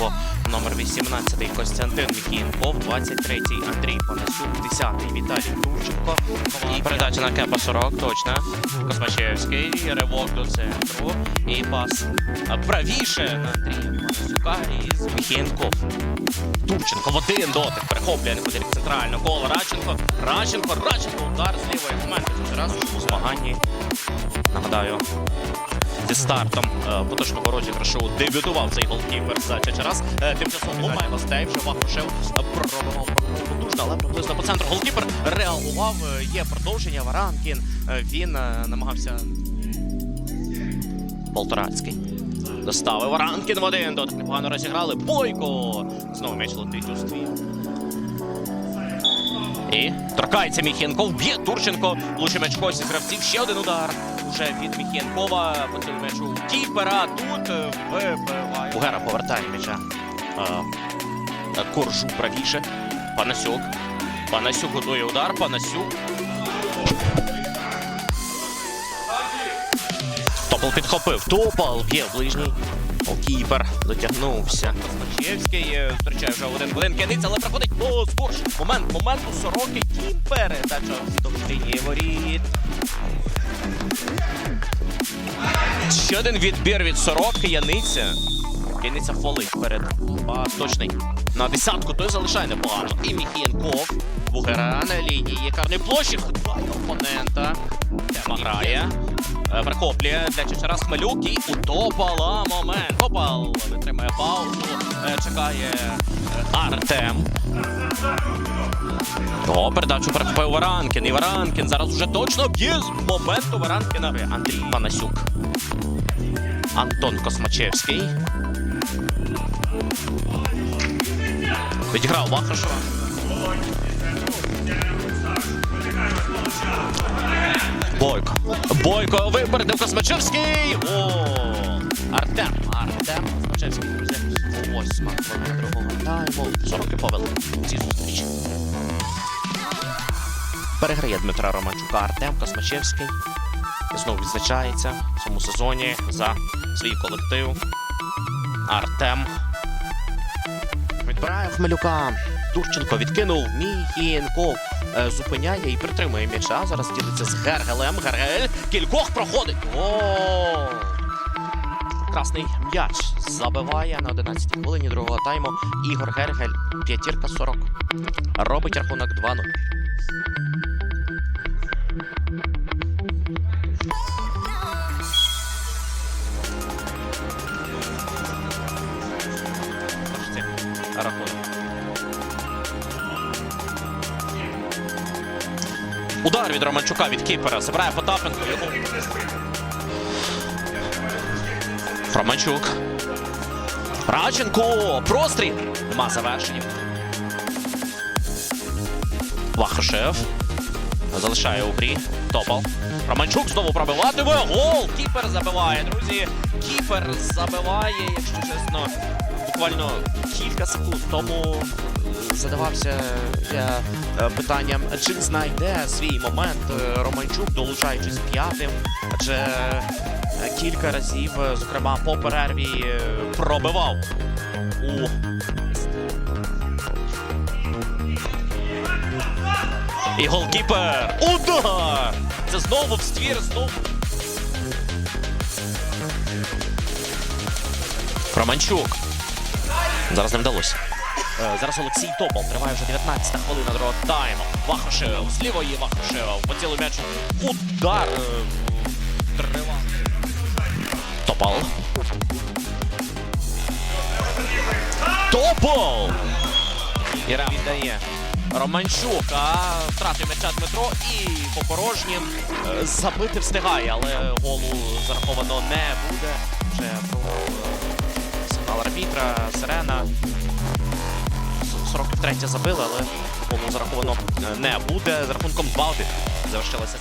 我。17-й Костянтин Міхієнков, 23-й Андрій Панасюк, 10-й Віталій Турченко. І передача на Кепа 40, точно. Космачевський, ривок до центру. І пас правіше на Андрія Панасюка із Міхієнков. Турченко в один дотик перехоплює неподалік центрального кола. Радченко, Радченко, Радченко, удар з лівої момент. Вже раз у змаганні. Нагадаю, зі стартом е, поточного розіграшу дебютував цей голкіпер за Чачарас. Тимчасово має гостей, вже Вахрушев пробивав потужно, але приблизно по центру голкіпер реагував. Є продовження. Варанкін. Е, Він е, намагався. Полторацький. Доставив Варанкін в один. Дотик непогано розіграли. Бойко! Знову м'яч летить у ствір. І торкається Міхєнков, б'є Турченко, влучив м'яч когось із гравців. Ще один удар уже від Міхєнкова. По цьому м'ячу Кіпера. Тут е, вибиває. Угера повертає м'яча. Е, е, Коржу правіше. Панасюк. Панасюк готує удар. Панасюк. Топол підхопив. Топол в ближній. Кіпер дотягнувся. Космачевський е, зустрічає вже один хвилин кінець, але проходить о, скорш. Момент, момент у сороки. Передача в довжині воріт. Ще один відбір від сороки. Яниця. Яниця фолить перед точний. На десятку той залишає непогано. І Міхієнков. Бугера на лінії. Карної площі. Хитає опонента. Тема грає. Е, Прихоплює для Чечерас Хмелюк і у Топала момент. Топал витримує паузу. Е, Чекає е, Артем. О, передачу перехопив Варанкін. І Варанкін зараз уже точно б'є з моменту Варанкіна. Андрій Панасюк. Антон Космачевський. Відіграв Вахрушева. Бойко. Бойко випередив Космачевський. О! Артем. Артем Космачевський, друзі. Восьма хвилина другого тайму. Сороки повели ці зустрічі. Переграє Дмитра Романчука Артем Космачевський. Знову відзначається в цьому сезоні за свій колектив. Артем. Відбирає Хмелюка. Турченко відкинув Міхінков. Е, Зупиняє і притримує м'яча. Зараз ділиться з Гергелем. Гергель кількох проходить. О! Красний м'яч забиває на 11 хвилині другого тайму. Ігор Гергель. П'ятірка 40. Робить рахунок 2-0. Рахунок. Удар від Романчука від кіпера. Забирає Потапенко. Романчук. Радченко. Простріл. Нема завершення. Вахашев. Залишає у. Топал. Романчук знову пробиватиме. Гол! Кіпер забиває, друзі. Кіпер забиває, якщо чесно, буквально кілька секунд тому е, задавався я е, питанням, чи знайде свій момент е, Романчук, долучаючись п'ятим. Адже кілька разів, зокрема по перерві, пробивав у І голкіпер. Удар! Це знову в ствір, знову. Романчук. Зараз не вдалося. Е, Зараз Олексій Топол. Триває вже 19 хвилина другого тайму. Вахрушев. З лівої Вахрушева. Поцілив м'яч. Удар. е, Трива. Топол. Топол! Іра віддає. Романчук, а втратив м'яча Дмитро і по порожнім е, забити встигає, але голу зараховано не буде. Вже сигнал арбітра, сирена. С- 43 забили, але голу зараховано е, не буде. З рахунком 2-1 завершилася.